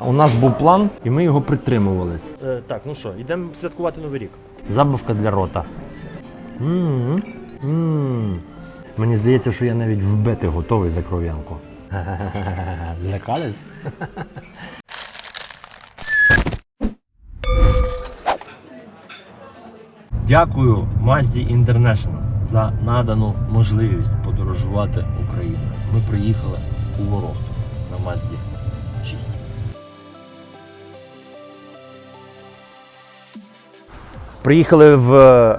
У нас був план, і ми його притримувались. Е, так, ну що, йдемо святкувати Новий рік. Забавка для рота. м м Мені здається, що я навіть вбити готовий за кров'янку. Злякались? Дякую Mazda International за надану можливість подорожувати Україною. Ми приїхали у Ворохту на Mazda Приїхали в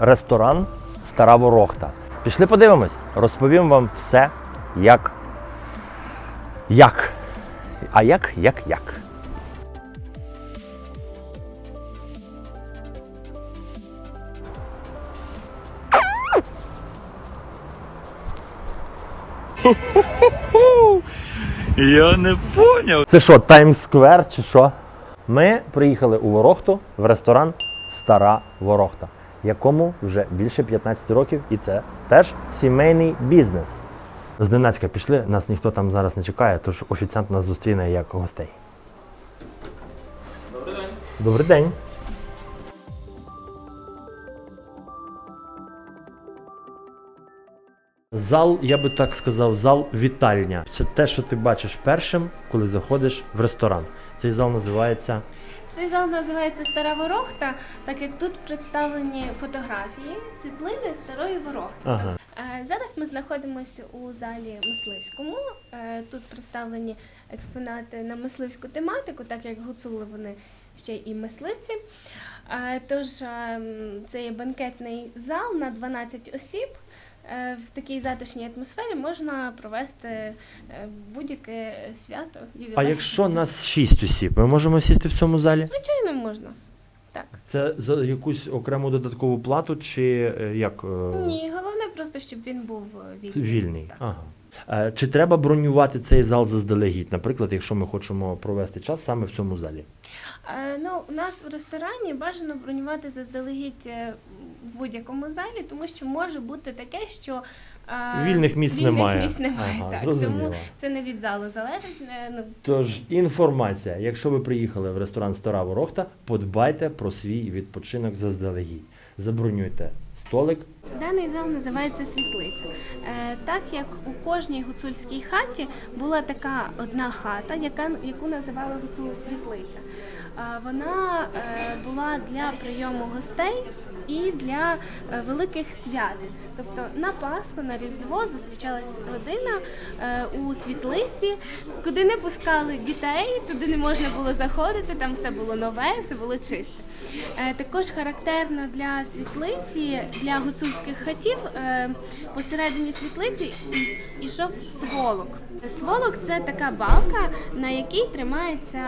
ресторан Стара Ворохта. Пішли подивимось, розповім вам все, як. Як. А як, як, як. Я не поняв. Це що, Таймс-сквер чи що? Ми приїхали у Ворохту в ресторан Стара Ворохта, якому вже більше 15 років, і це теж сімейний бізнес. Зненацька пішли, нас ніхто там зараз не чекає, тож офіціант нас зустріне як гостей. Добрий день. Добрий день. Зал, я би так сказав, зал вітальня. Це те, що ти бачиш першим, коли заходиш в ресторан. Цей зал називається Цей зал називається Стара Ворохта, так як тут представлені фотографії, світлини старої ворохти. Ага. Е, Зараз ми знаходимося у залі мисливському. Е, Тут представлені експонати на мисливську тематику, так як гуцули вони ще і мисливці. Е, Тож е, це є банкетний зал на 12 осіб. Е, В такій затишній атмосфері можна провести е, будь-яке свято. А якщо нас шість осіб, ми можемо сісти в цьому залі? Звичайно, можна. Так. Це за якусь окрему додаткову плату чи е, як? Ні, головне просто, щоб він був вільний. Вільний. Так. Ага. Е, Чи треба бронювати цей зал заздалегідь, наприклад, якщо ми хочемо провести час саме в цьому залі? Е, ну, у нас в ресторані бажано бронювати заздалегідь е, в будь-якому залі, тому що може бути таке, що Вільних місць вільних немає. місць немає. Ага, так. зрозуміло. Тому це не від залу залежить. Ну, Тож інформація, якщо ви приїхали в ресторан Стара Ворохта, подбайте про свій відпочинок заздалегідь. Забронюйте столик. Даний зал називається світлиця. Е, так як у кожній гуцульській хаті була така одна хата, яка, яку називали гуцули світлиця. Е, вона е, була для прийому гостей і для е, великих свят. Тобто на Пасху, на Різдво зустрічалась родина е, у світлиці, куди не пускали дітей, туди не можна було заходити, там все було нове, все було чисте. Е, Також характерно для світлиці, для гуцульських хатів посередині світлиці ішов сволок. Сволок це така балка, на якій тримається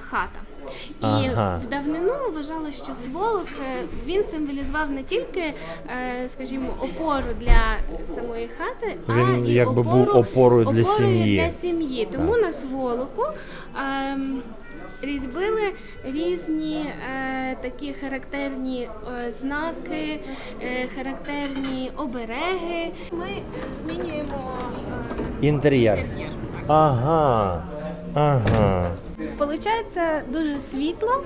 хата. І Ага. в давнину вважали, що сволок е, він символізував не тільки, е, скажімо, опору для самої хати, а Він і якби опору, був опорою для сім'ї. для сім'ї. Тому на сволоку ем, різьбили різні е, такі характерні е, знаки, е, характерні обереги. Ми змінюємо е, Інтер'єр. інтер'єр. Ага. Ага. Получається дуже світло.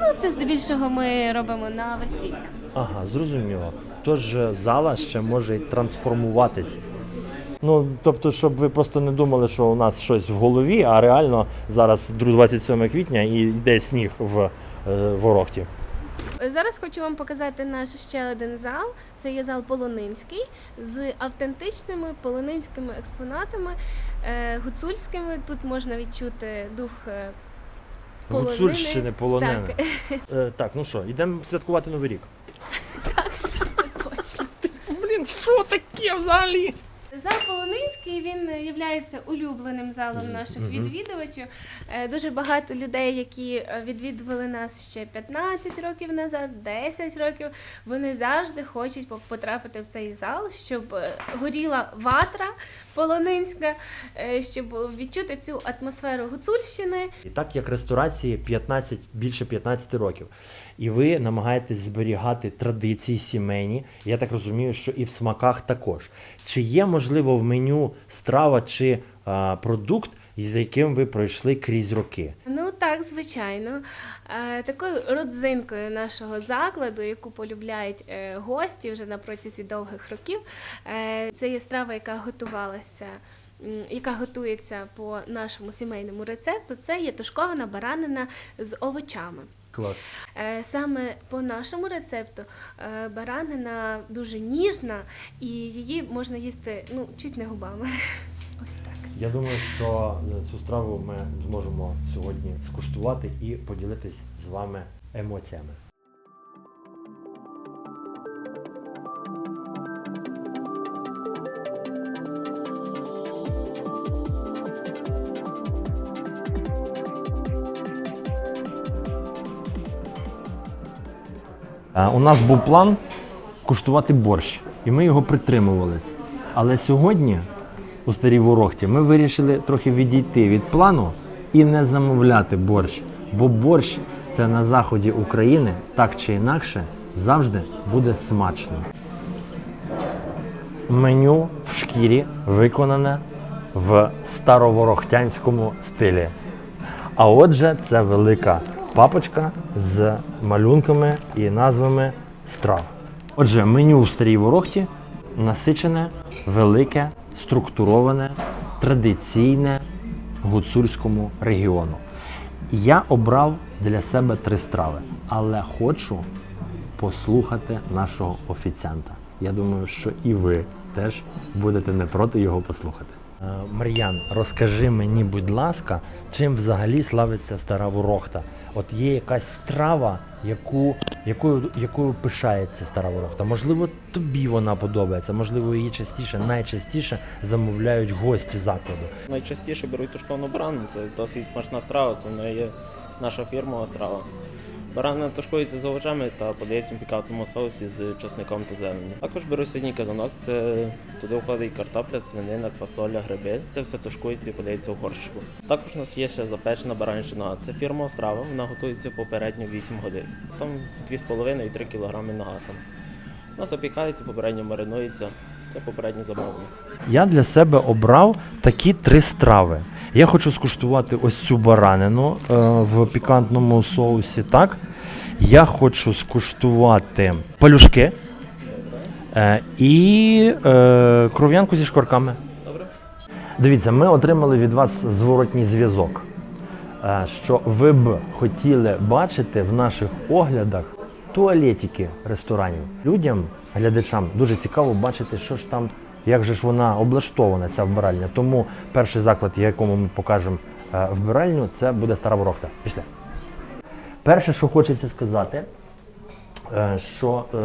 Ну, це здебільшого ми робимо на весілля. Ага, зрозуміло. Тож е, зала ще може й трансформуватись. Ну, тобто, щоб ви просто не думали, що у нас щось в голові, а реально зараз 27 квітня і йде сніг в е, Ворохті. Зараз хочу вам показати наш ще один зал. Це є зал Полонинський з автентичними полонинськими експонатами, е, гуцульськими. Тут можна відчути дух е, полонини. Гуцульщини, полонини. Так, Е, так, ну що, йдемо святкувати Новий рік. це точно. Блін, що таке взагалі? Зал Полонинський він є улюбленим залом наших відвідувачів. Е, Дуже багато людей, які е, відвідували нас ще 15 років назад, 10 років. Вони завжди хочуть по- потрапити в цей зал, щоб е, горіла ватра полонинська, щоб відчути цю атмосферу гуцульщини. І так як ресторації 15, більше 15 років. І ви намагаєтесь зберігати традиції сімейні. Я так розумію, що і в смаках також. Чи є можливо в меню страва чи а, продукт, з яким ви пройшли крізь роки? Ну так, звичайно. Такою родзинкою нашого закладу, яку полюбляють е, гості вже на протязі довгих років, е, це є страва, яка готувалася. Яка готується по нашому сімейному рецепту, це є тушкована баранина з овочами. Клас. Е, Саме по нашому рецепту е, баранина дуже ніжна і її можна їсти ну, чуть не губами. Ось так. Я думаю, що е, цю страву ми зможемо сьогодні скуштувати і поділитись з вами емоціями. У нас був план куштувати борщ, і ми його притримувались. Але сьогодні у старій ворохті ми вирішили трохи відійти від плану і не замовляти борщ. Бо борщ це на заході України так чи інакше завжди буде смачно. Меню в шкірі виконане в староворохтянському стилі. А отже, це велика папочка з малюнками і назвами страв. Отже, меню в старій ворохті насичене, велике, структуроване, традиційне гуцульському регіону. Я обрав для себе три страви, але хочу послухати нашого офіціанта. Я думаю, що і ви теж будете не проти його послухати. Е, Мар'ян, розкажи мені, будь ласка, чим взагалі славиться стара ворохта? От є якась страва, яку, якою, якою пишається стара ворохта. Можливо, тобі вона подобається, можливо, її частіше, найчастіше замовляють гості закладу. Найчастіше беруть тушковану барану, це досить смачна страва, це не є наша фірмова страва. Баранина тушкується з овочами та подається в пікантному соусі з часником та зеленню. Також беру синій казанок, це туди входить картопля, свинина, квасоля, гриби. Це все тушкується і подається в горщику. Також у нас є ще запечена баранщина. Це фірмова страва, вона готується попередньо 8 годин. Там 2,5 і 3 кг нагасом. Вона запікається, попередньо маринується. Це попереднє замовлення. Я для себе обрав такі три страви. Я хочу скуштувати ось цю баранину е, в пікантному соусі. Так, я хочу скуштувати палюшки е, і е, кров'янку зі шкварками. Добре? Дивіться, ми отримали від вас зворотній зв'язок, е, що ви б хотіли бачити в наших оглядах туалетики ресторанів. Людям, глядачам, дуже цікаво бачити, що ж там, як же ж вона облаштована, ця вбиральня. Тому перший заклад, якому ми покажемо е, вбиральню, це буде Стара Ворохта. Пішли. Перше, що хочеться сказати, е, що е,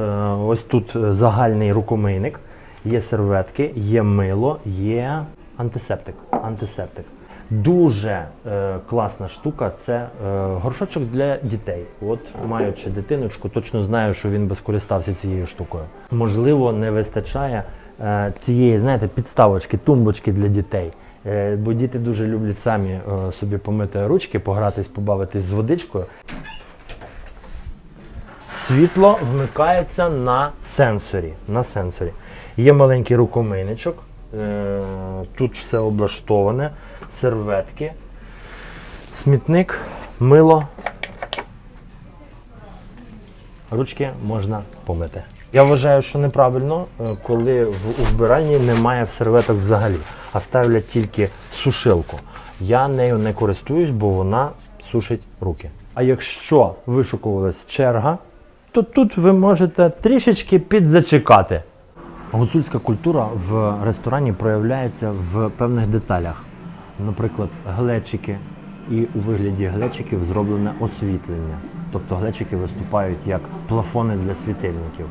ось тут загальний рукомийник, є серветки, є мило, є антисептик. антисептик. Дуже е, класна штука це е, горшочок для дітей. От, маючи дитиночку, точно знаю, що він би скористався цією штукою. Можливо, не вистачає цієї, знаєте, підставочки, тумбочки для дітей. Е, бо діти дуже люблять самі е, собі помити ручки, погратись, побавитись з водичкою. Світло вмикається на сенсорі. На сенсорі. Є маленький рукомийничок. Е, Тут все облаштоване, серветки, смітник, мило. Ручки можна помити. Я вважаю, що неправильно, е, коли в у вбиральні немає серветок взагалі, а ставлять тільки сушилку. Я нею не користуюсь, бо вона сушить руки. А якщо вишукувалась черга, то тут ви можете трішечки підзачекати. Гуцульська культура в ресторані проявляється в певних деталях. Наприклад, глечики, і у вигляді глечиків зроблене освітлення. Тобто глечики виступають як плафони для світильників.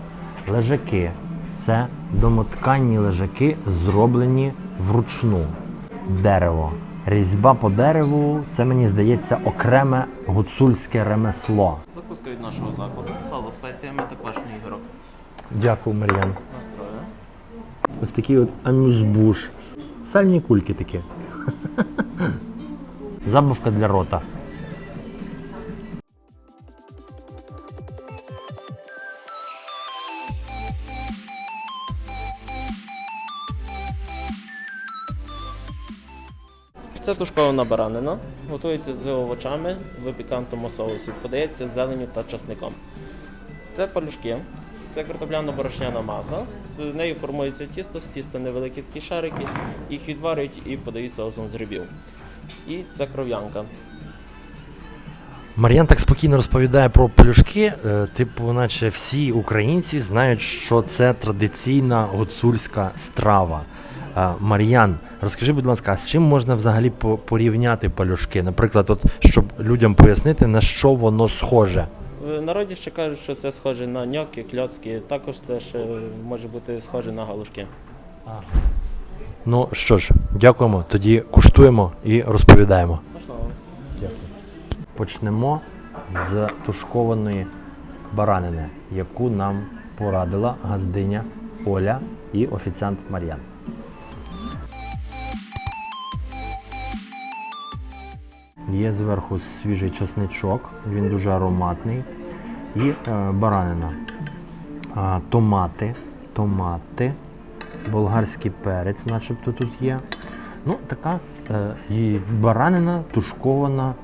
Лежаки це домотканні лежаки, зроблені вручну. Дерево. Різьба по дереву це мені здається окреме гуцульське ремесло. Закуска від нашого закладу. Сало з спеціями та квашений ігрок. Дякую, Мар'ян. Ось такий от амюзбуш. Сальні кульки такі. Забавка для рота. Це тушкована баранина. Готується з овочами в пікантному соусі. Подається з зеленню та часником. Це палюшки. Це картопляно-борошняна маса. З нею формується тісто, з тіста невеликі такі шарики. Їх відварюють і подають соусом з грибів. І це кров'янка. Мар'ян так спокійно розповідає про пелюшки, е, типу, наче всі українці знають, що це традиційна гуцульська страва. Мар'ян, розкажи, будь ласка, а з чим можна взагалі по- порівняти пелюшки? Наприклад, от, щоб людям пояснити, на що воно схоже. В народі ще кажуть, що це схоже на ньоки, кльоцки. Також це ще може бути схоже на галушки. Ну що ж, дякуємо. Тоді куштуємо і розповідаємо. Смачного. Почнемо з тушкованої баранини, яку нам порадила газдиня Оля і офіціант Мар'ян. Є зверху свіжий чесничок, він дуже ароматний. І е, баранина. Томати, томати, болгарський перець, начебто тут є. Ну, така е, і баранина тушкована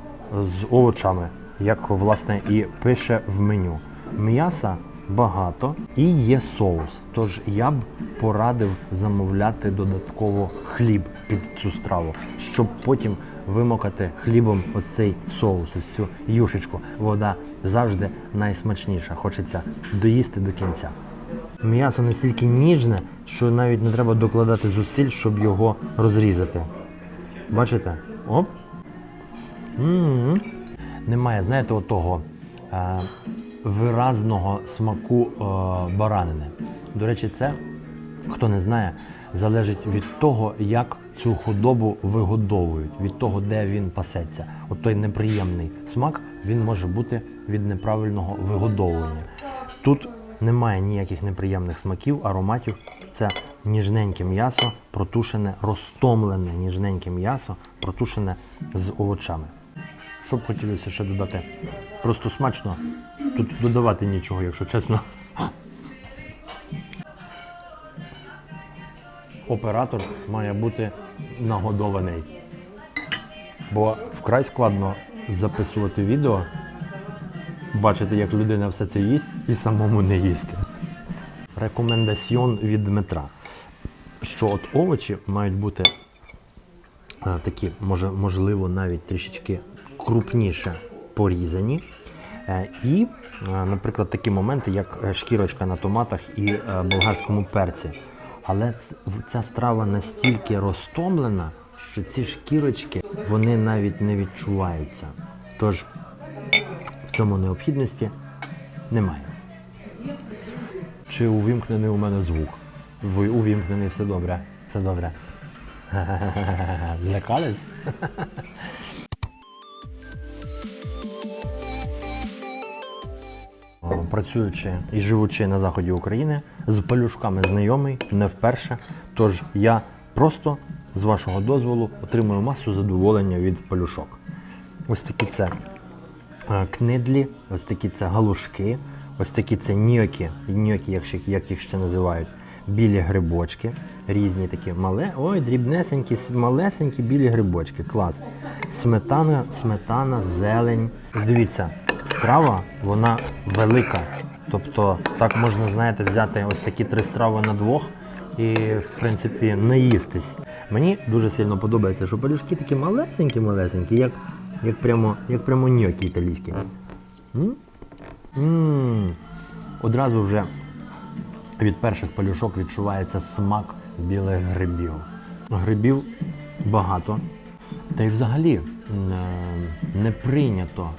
з овочами, як власне і пише в меню. М'яса багато і є соус. Тож я б порадив замовляти додатково хліб під цю страву, щоб потім вимокати хлібом оцей соус, ось цю юшечку. Вода завжди найсмачніша. Хочеться доїсти до кінця. М'ясо настільки ніжне, що навіть не треба докладати зусиль, щоб його розрізати. Бачите? Оп. м Немає, знаєте, отого е, виразного смаку е, баранини. До речі, це, хто не знає, залежить від того, як цю худобу вигодовують, від того, де він пасеться. От той неприємний смак він може бути від неправильного вигодовування. Тут немає ніяких неприємних смаків, ароматів. Це ніжненьке м'ясо, протушене, розтомлене ніжненьке м'ясо, протушене з овочами. Що б хотілося ще додати? Просто смачно. Тут додавати нічого, якщо чесно. Оператор має бути нагодований. Бо вкрай складно записувати відео, бачити, як людина все це їсть і самому не їсти. Рекомендаціон від Дмитра, що от овочі мають бути е, такі, може, можливо, навіть трішечки крупніше порізані. Е, І, е, наприклад, такі моменти, як шкірочка на томатах і болгарському перці. Але ця страва настільки розтомлена, що ці шкірочки вони навіть не відчуваються. Тож в цьому необхідності немає. Чи увімкнений у мене звук? Ви увімкнений, все добре. Все добре. Злякались? Працюючи і живучи на заході України, з пелюшками знайомий не вперше. Тож я просто з вашого дозволу отримую масу задоволення від пелюшок. Ось такі це е, книдлі, ось такі це галушки, ось такі це ньокі, ньокі, як їх ще називають, білі грибочки, різні такі мале, ой, дрібнесенькі, малесенькі білі грибочки. Клас. Сметана, сметана, зелень. Дивіться, страва вона велика. Тобто, так можна, знаєте, взяти ось такі три страви на двох і, в принципі, наїстись. Мені дуже сильно подобається, що пелюшки такі малесенькі-малесенькі, як, як прямо, як прямо ньокі італійські. М? М. Одразу вже від перших пелюшок відчувається смак білих грибів. Грибів багато. Та й взагалі е, не прийнято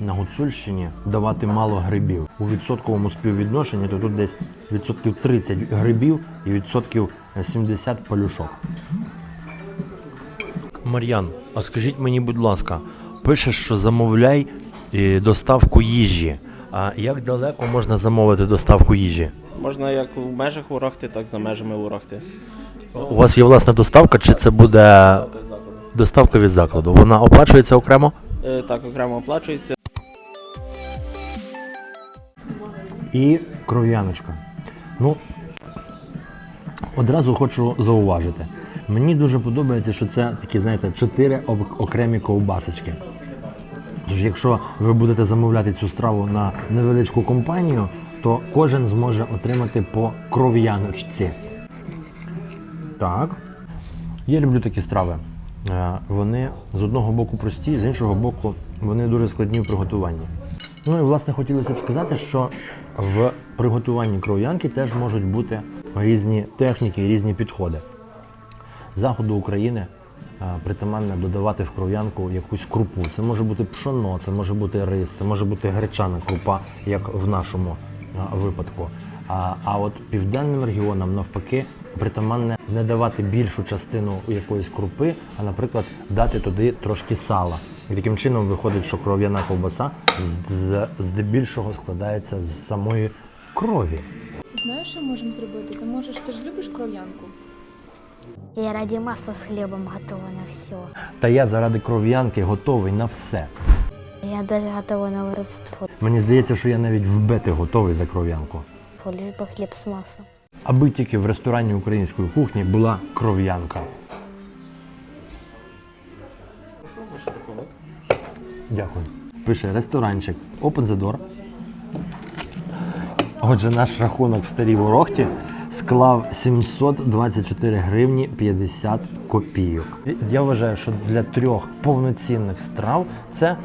на Гуцульщині давати мало грибів. У відсотковому співвідношенні то тут десь відсотків 30 грибів і відсотків 70 пелюшок. Мар'ян, а скажіть мені, будь ласка, пишеш, що замовляй е, доставку їжі. А як далеко можна замовити доставку їжі? Можна як в межах Урахти, так за межами Урахти. У вас є власна доставка, чи це буде доставка від закладу? Вона оплачується окремо? Е, Так, окремо оплачується. І кров'яночка. Ну, одразу хочу зауважити, Мені дуже подобається, що це такі, знаєте, чотири окремі ковбасочки. Тож, якщо ви будете замовляти цю страву на невеличку компанію, то кожен зможе отримати по кров'яночці. Так. Я люблю такі страви. Е, Вони з одного боку прості, з іншого боку, вони дуже складні в приготуванні. Ну і власне хотілося б сказати, що в приготуванні кров'янки теж можуть бути різні техніки, різні підходи. Заходу України е, притаманне додавати в кров'янку якусь крупу. Це може бути пшоно, це може бути рис, це може бути гречана крупа, як в нашому випадку. А, а от південним регіонам навпаки притаманне не давати більшу частину якоїсь крупи, а, наприклад, дати туди трошки сала. І таким чином виходить, що кров'яна ковбаса з- з- здебільшого складається з самої крові. Знаєш, що можемо зробити? Ти можеш, ти ж любиш кров'янку? Я ради масла с хлебом готова на все. Та я заради кров'янки готовий на все. Я даже готова на воровство. Мені здається, що я навіть вбити готовий за кров'янку. Лишь бы хлеб с маслом. Аби тільки в ресторані української кухні була кров'янка. Дякую. Пише ресторанчик Open the door. Отже, наш рахунок в старій ворохті склав 724 гривні 50 копійок. Я вважаю, що для трьох повноцінних страв це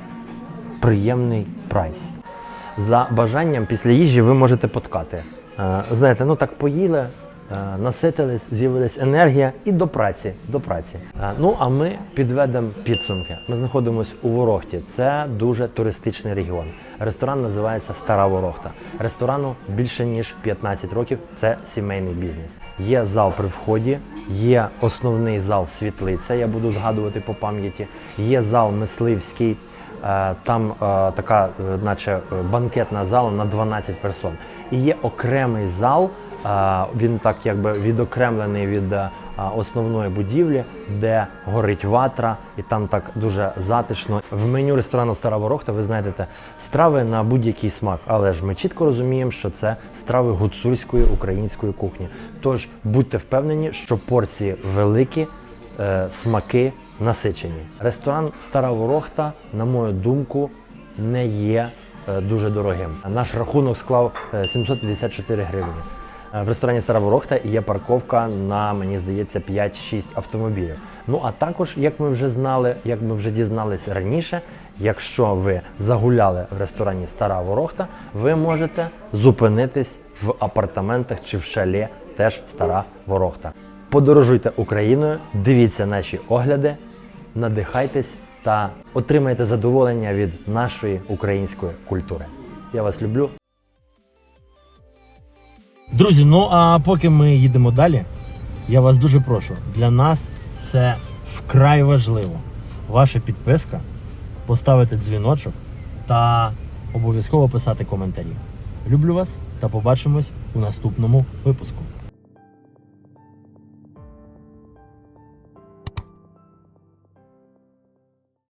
приємний прайс. За бажанням після їжі ви можете поткати. Е, Знаєте, ну так поїли, е, наситились, з'явилась енергія і до праці. До праці. Е, Ну а ми підведемо підсумки. Ми знаходимося у Ворохті. Це дуже туристичний регіон. Ресторан називається Стара Ворохта. Ресторану більше ніж 15 років. Це сімейний бізнес. Є зал при вході, є основний зал світлиця. Я буду згадувати по пам'яті. Є зал мисливський. Е, Там е, така, е, наче банкетна зала на 12 персон. І є окремий зал, він так якби відокремлений від основної будівлі, де горить ватра, і там так дуже затишно. В меню ресторану Стара Ворохта ви знайдете страви на будь-який смак, але ж ми чітко розуміємо, що це страви гуцульської української кухні. Тож будьте впевнені, що порції великі, смаки насичені. Ресторан Стара Ворохта, на мою думку, не є е, дуже дорогим. Наш рахунок склав е, 754 гривні. Е, В ресторані Стара Ворохта є парковка на, мені здається, 5-6 автомобілів. Ну а також, як ми вже знали, як ми вже дізналися раніше, якщо ви загуляли в ресторані Стара Ворохта, ви можете зупинитись в апартаментах чи в шале, теж Стара Ворохта. Подорожуйте Україною, дивіться наші огляди, надихайтесь та отримайте задоволення від нашої української культури. Я вас люблю. Друзі, ну а поки ми їдемо далі, я вас дуже прошу. Для нас це вкрай важливо. Ваша підписка, поставити дзвіночок та обов'язково писати коментарі. Люблю вас та побачимось у наступному випуску.